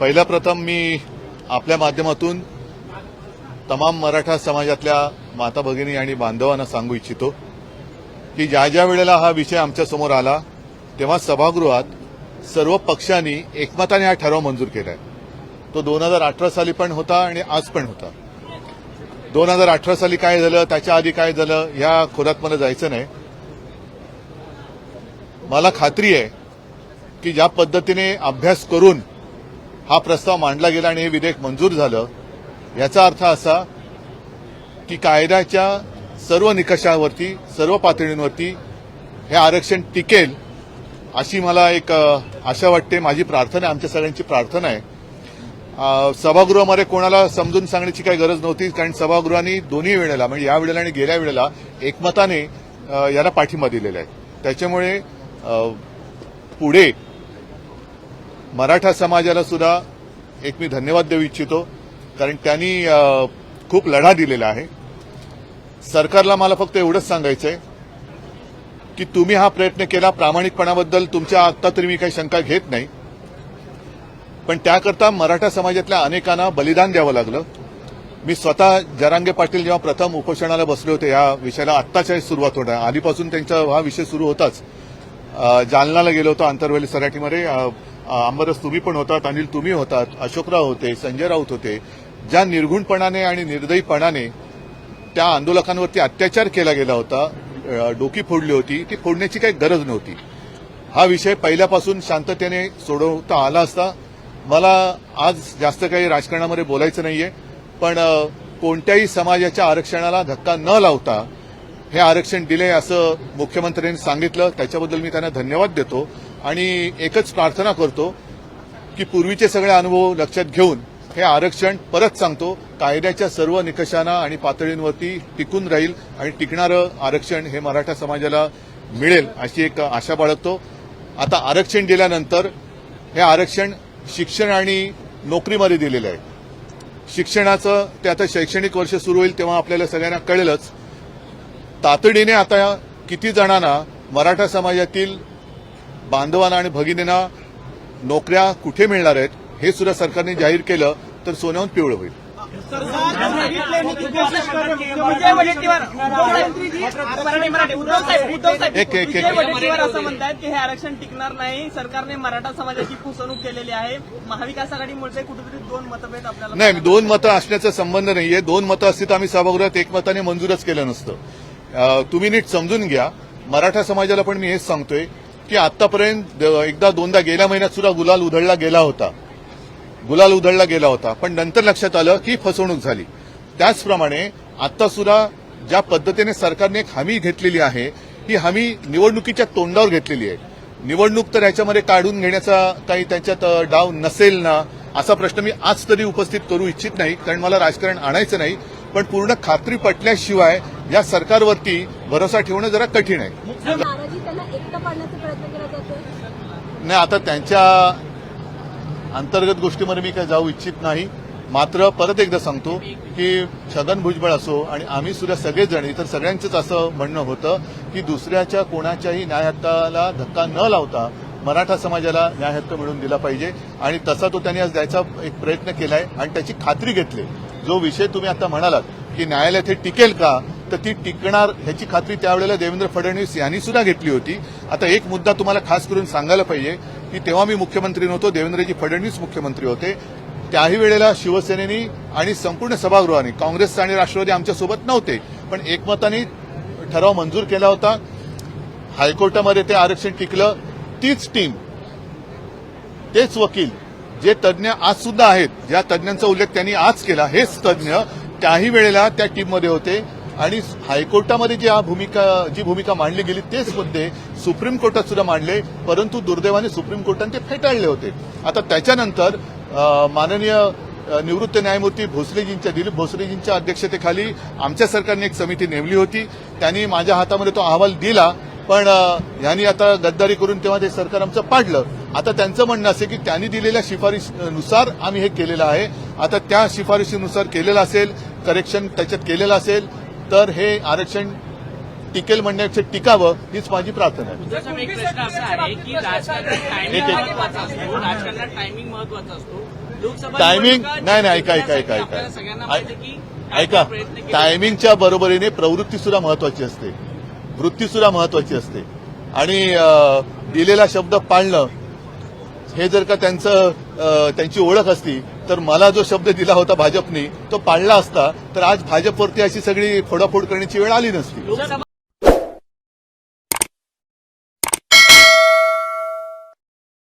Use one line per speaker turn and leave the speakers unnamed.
पहिल्या प्रथम मी आपल्या माध्यमातून तमाम मराठा समाजातल्या माता भगिनी आणि बांधवांना सांगू इच्छितो की ज्या ज्या वेळेला हा विषय आमच्यासमोर आला तेव्हा सभागृहात सर्व पक्षांनी एकमताने हा ठराव मंजूर केलाय. तो दोन हजार अठरा साली पण होता आणि आज पण होता. दोन हजार अठरा साली काय झालं त्याच्या आधी काय झालं या खोऱ्यात मला जायचं नाही. मला खात्री आहे की ज्या पद्धतीने अभ्यास करून हा प्रस्ताव मांडला गेला आणि हे विधेयक मंजूर झालं याचा अर्थ असा की कायद्याच्या सर्व निकषावरती सर्व पातळींवरती हे आरक्षण टिकेल अशी मला एक आशा वाटते. माझी प्रार्थना आहे आमच्या सगळ्यांची प्रार्थना आहे. सभागृहामध्ये कोणाला समजून सांगण्याची काही गरज नव्हती कारण सभागृहाने दोन्ही वेळेला म्हणजे या वेळेला आणि गेल्या वेळेला एकमताने याला पाठिंबा दिलेला आहे. त्याच्यामुळे पुढे मराठा समाजाला सुद्धा एक मी धन्यवाद देऊ इच्छितो कारण त्यांनी खूप लढा दिलेला आहे. सरकारला मला फक्त एवढंच सांगायचं आहे की तुम्ही हा प्रयत्न केला प्रामाणिकपणाबद्दल तुमच्या आत्ता तरी मी काही शंका घेत नाही. पण त्याकरता मराठा समाजातल्या अनेकांना बलिदान द्यावं लागलं. मी स्वतः जरांगे पाटील जेव्हा प्रथम उपोषणाला बसले होते या विषयाला आत्ताच्या सुरुवात होणार. आधीपासून त्यांचा हा विषय सुरू होताच. जालनाला गेलो होतो आंतरवेली सराठीमध्ये अंबरस तुम्ही पण होतात अनिल तुम्ही होतात अशोकराव होते संजय राऊत होते ज्या निर्घुणपणाने आणि निर्दयीपणाने त्या आंदोलकांवरती अत्याचार केला गेला होता डोकी फोडली होती ती फोडण्याची काही गरज नव्हती. हा विषय पहिल्यापासून शांततेने सोडवता आला असता मला आज जास्त काही राजकारणामध्ये बोलायचं नाहीये पण कोणत्याही समाजाच्या आरक्षणाला धक्का न लावता हे आरक्षण दिले असं मुख्यमंत्र्यांनी सांगितलं त्याच्याबद्दल मी त्यांना धन्यवाद देतो. आणि एकच प्रार्थना करतो की पूर्वीचे सगळे अनुभव लक्षात घेऊन हे आरक्षण परत सांगतो. कायद्याच्या सर्व निकषांना आणि पातळींवरती टिकून राहील आणि टिकणारं आरक्षण हे मराठा समाजाला मिळेल अशी एक आशा बाळगतो. आता आरक्षण दिल्यानंतर हे आरक्षण शिक्षण आणि नोकरीमध्ये दिलेलं आहे. शिक्षणाचं ते आता शैक्षणिक वर्ष सुरू होईल तेव्हा आपल्याला सगळ्यांना कळेलच. तातडीने आता किती जणांना मराठा समाजातील बांधवांना आणि भगिनींना नोकऱ्या कुठे मिळणार आहेत हे सुद्धा सरकारने जाहीर केलं तर सोन्याहून पिवळं होईल. एक- एक-
असं म्हणतात की हे आरक्षण टिकणार नाही सरकारने मराठा समाजाची फसवणूक केलेली आहे महाविकास आघाडीमुळे कुठेतरी दोन मतभेद आपल्याला
नाही दोन मतं असण्याचा संबंध नाहीये. दोन मतं असतील तर आम्ही सभागृहात एकमताने मंजूरच केलं नसतं. तुम्ही नीट समजून घ्या. मराठा समाजाला पण मी हेच सांगतोय. की आतापर्यंत एकदा दोनदा गेल्या महिन्यात सुद्धा गुलाल उधळला गेला होता. गुलाल उधळला गेला होता. पण नंतर लक्षात आलं की फसवणूक झाली. त्याचप्रमाणे आता सुद्धा ज्या पद्धतीने सरकारने एक हमी घेतलेली आहे ही हमी निवडणुकीच्या तोंडावर घेतलेली आहे. निवडणूक तर याच्यामध्ये काढून घेण्याचा काही त्यांच्यात डाव नसेल ना असा प्रश्न मी आज तरी उपस्थित करू इच्छित नाही कारण मला राजकारण आणायचं नाही. पण पूर्ण खात्री पटल्याशिवाय या सरकारवरती भरोसा ठेवणं जरा कठीण आहे.
केला
नाही आता त्यांच्या अंतर्गत गोष्टीमध्ये मी काही जाऊ इच्छित नाही. मात्र परत एकदा सांगतो की छगन भुजबळ असो आणि आम्ही सुद्धा सगळेजण इतर सगळ्यांचंच असं म्हणणं होतं की दुसऱ्याच्या कोणाच्याही न्यायहक्काला धक्का न लावता मराठा समाजाला न्यायहक्क मिळवून दिला पाहिजे. आणि तसा तो त्यांनी आज द्यायचा एक प्रयत्न केलाय आणि त्याची खात्री घेतली. जो विषय तुम्ही आता म्हणालात की न्यायालयात हे टिकेल का? तर ती टिकणार ह्याची खात्री त्यावेळेला देवेंद्र फडणवीस यांनी सुद्धा घेतली होती. आता एक मुद्दा तुम्हाला खास करून सांगायला पाहिजे की तेव्हा मी मुख्यमंत्री नव्हतो देवेंद्रजी फडणवीस मुख्यमंत्री होते. त्याही वेळेला शिवसेनेनी आणि संपूर्ण सभागृहाने काँग्रेस आणि राष्ट्रवादी आमच्यासोबत नव्हते पण एकमताने ठराव मंजूर केला होता. हायकोर्टामध्ये ते आरक्षण टिकलं. तीच टीम तेच वकील जे तज्ज्ञ आज सुद्धा आहेत ज्या तज्ज्ञांचा उल्लेख त्यांनी आज केला हेच तज्ज्ञ त्याही वेळेला त्या टीममध्ये होते आणि हायकोर्टामध्ये जी हा भूमिका जी भूमिका मांडली गेली तेच मुद्दे सुप्रीम कोर्टात सुद्धा मांडले परंतु दुर्दैवाने सुप्रीम कोर्टाने ते फेटाळले होते. आता त्याच्यानंतर माननीय निवृत्त न्यायमूर्ती भोसलेजींच्या दिलीप भोसलेजींच्या अध्यक्षतेखाली आमच्या सरकारने एक समिती नेमली होती. त्यांनी माझ्या हातामध्ये तो अहवाल दिला पण ह्यांनी आता गद्दारी करून तेव्हा ते सरकार आमचं पाडलं. आता त्यांचं म्हणणं असे की त्यांनी दिलेल्या शिफारशीनुसार आम्ही हे केलेलं आहे. आता त्या शिफारशीनुसार केलेलं असेल करेक्शन त्याच्यात केलेलं असेल तर हे आरक्षण टिकेल म्हणण्यापेक्षा टिकावं हीच माझी प्रार्थना आहे.
टायमिंग
नाही नाही ऐका ऐका ऐका ऐका. ऐका. टायमिंगच्या बरोबरीने प्रवृत्ती सुद्धा महत्वाची असते. वृत्ती सुद्धा महत्वाची असते. आणि दिलेला शब्द पाळणं हे जर का त्यांचं त्यांची ओळख असती तर मला जो शब्द दिला होता भाजपने तो पाळला असता तर आज भाजपवरती अशी सगळी फोडाफोड करण्याची वेळ आली नसती.